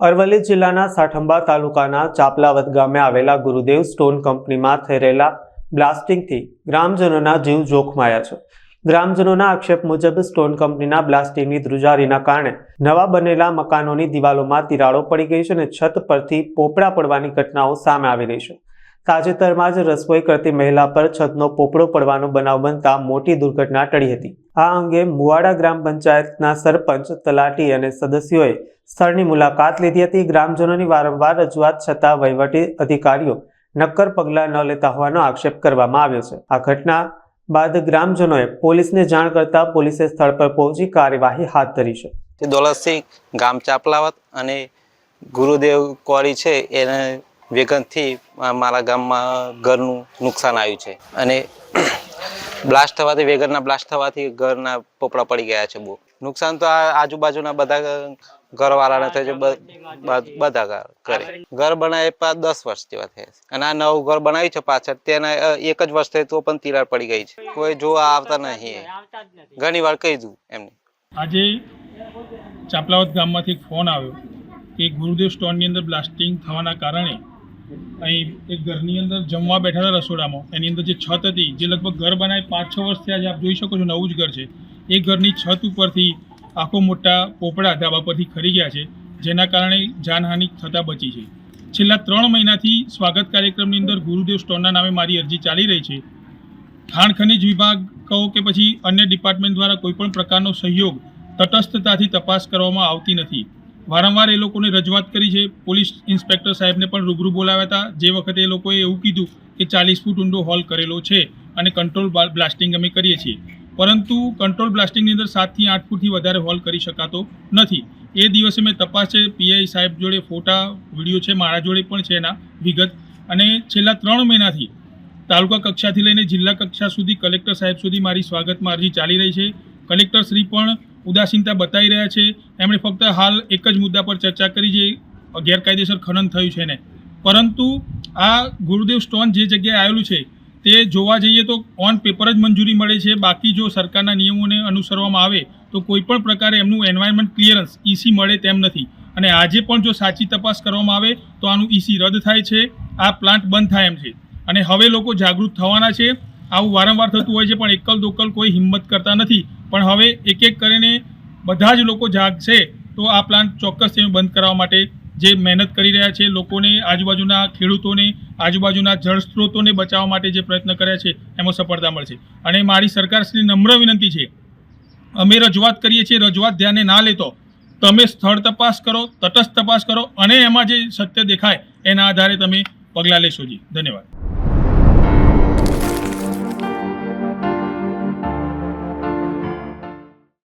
અરવલ્લી જિલ્લાના સાઠંબા તાલુકાના ચાપલાવત ગામે આવેલા ગુરુદેવ સ્ટોન કંપનીમાં રહેલા બ્લાસ્ટિંગથી ગ્રામજનોના જીવ જોખમાયા છે. ગ્રામજનોના આક્ષેપ મુજબ સ્ટોન કંપનીના બ્લાસ્ટિંગની ધ્રુજારીના કારણે નવા બનેલા મકાનોની દિવાલોમાં તિરાડો પડી ગઈ છે અને છત પરથી પોપડા પડવાની ઘટનાઓ સામે આવી રહી છે. તાજેતરમાં જ રસોઈ કરતી મહિલા પર છતનો પોપડો પડવાનો બનાવ બનતા મોટી દુર્ઘટના ટળી હતી. આ અંગે મુવાડા ગ્રામ પંચાયતના સરપંચ તલાટી અને સદસ્યોએ સ્થળની મુલાકાત લીધી હતી. ગ્રામજનોની વારંવાર રજૂઆત છતાં વહીવટી અધિકારીઓ નક્કર પગલાં ન લેતા હોવાનો આક્ષેપ કરવામાં આવ્યો છે. આ ઘટના બાદ ગ્રામજનોએ પોલીસને જાણ કરતા પોલીસે સ્થળ પર પહોંચી કાર્યવાહી હાથ ધરી છે. તે દોલતસિંહ ગામ ચાપલાવત અને ગુરુદેવ કોરી છે, એને વેગનથી મારા ગામમાં ઘરનું નુકસાન આવ્યું છે. અને બ્લાસ્ટ થવાથી, વેગનના બ્લાસ્ટ થવાથી ઘરના પોપડા પડી ગયા છે બહુ. નુકસાન તો આજુબાજુના બધા ઘરવાળાને થયું છે, બધા ઘર કરે. ઘર બનાવે દસ વર્ષ જેવા થયા છે. અને આ નવું ઘર બનાવ્યું છે પાછળ તેના એક જ વર્ષ થયું તો પણ તિરાડ પડી ગઈ છે. કોઈ જોવા આવતા નહીં ઘણી વાર કહી દઉં એમને. આજે ચાપલાવત ગામમાંથી ફોન આવ્યો કે ગુરુદેવ સ્ટોનની અંદર બ્લાસ્ટિંગ થવાના કારણે અહીં એક ઘરની અંદર જમવા બેઠા હતા રસોડામાં, એની અંદર જે છત હતી, જે લગભગ ઘર બનાવી પાંચ છ વર્ષ થયા છે, આપ જોઈ શકો છો નવું જ ઘર છે. એ ઘરની છત ઉપરથી આખો મોટા પોપડા ધાબા પરથી ખરી ગયા છે, જેના કારણે જાનહાનિ થતાં બચી છે. છેલ્લા ત્રણ મહિનાથી સ્વાગત કાર્યક્રમની અંદર ગુરુદેવ સ્ટોનના નામે મારી અરજી ચાલી રહી છે. ખાણ ખનિજ વિભાગ કહો કે પછી અન્ય ડિપાર્ટમેન્ટ દ્વારા કોઈપણ પ્રકારનો સહયોગ તટસ્થતાથી તપાસ કરવામાં આવતી નથી. વારંવાર એ લોકોને રજૂઆત કરી છે, પોલીસ ઇન્સ્પેક્ટર સાહેબને પણ રૂબરૂ બોલાવ્યા હતા. જે વખતે એ લોકોએ એવું કીધું કે ચાલીસ ફૂટ ઊંડો હોલ કરેલો છે અને કંટ્રોલ બ્લાસ્ટિંગ અમે કરીએ છીએ. પરંતુ કંટ્રોલ બ્લાસ્ટિંગની અંદર સાતથી આઠ ફૂટથી વધારે હોલ કરી શકાતો નથી. એ દિવસે મેં તપાસ છે પીઆઈ સાહેબ જોડે ફોટા, વીડિયો છે, મારા જોડે પણ છે એના વિગત. અને છેલ્લા ત્રણ મહિનાથી તાલુકા કક્ષાથી લઈને જિલ્લા કક્ષા સુધી કલેક્ટર સાહેબ સુધી મારી સ્વાગતમાં અરજી ચાલી રહી છે. કલેક્ટર શ્રી પણ ઉદાસીનતા બતાવી રહ્યા છે. એમણે ફક્ત હાલ એક જ મુદ્દા પર ચર્ચા કરી જે ગેરકાયદેસર ખનન થયું છે ને પરંતુ આ ગુરુદેવ સ્ટોન જે જગ્યાએ આવેલું છે તે જોવા જઈએ તો ઓન પેપર જ મંજૂરી મળે છે. બાકી જો સરકારના નિયમોને અનુસરવામાં આવે તો કોઈ પણ પ્રકારે એમનું એન્વાયરમેન્ટ ક્લિયરન્સ ઈસી મળે તેમ નથી. અને આજે પણ જો સાચી તપાસ કરવામાં આવે તો આનું ઈસી રદ થાય છે. આ પ્લાન્ટ બંધ થાય એમ છે. અને હવે લોકો જાગૃત થવાના છે. આવું વારંવાર થતું હોય છે પણ એકલ દોકલ કોઈ હિંમત કરતા નથી. પણ હવે એક એક કરીને બધા જ લોકો જાગશે તો આ પ્લાન્ટ ચોક્કસ તેને બંધ કરાવવા માટે જે મહેનત કરી રહ્યા છે, લોકોને, આજુબાજુના ખેડૂતોને, આજુબાજુના જળ સ્ત્રોતોને બચાવવા માટે જે પ્રયત્ન કર્યા છે, એમાં સફળતા મળશે. અને મારી સરકારશ્રી નમ્ર વિનંતી છે, અમે રજૂઆત કરીએ છીએ, રજૂઆત ધ્યાને ના લેતો, તમે સ્થળ તપાસ કરો, તટસ્થ તપાસ કરો, અને એમાં જે સત્ય દેખાય, એના આધારે તમે પગલાં લેશો જી. ધન્યવાદ.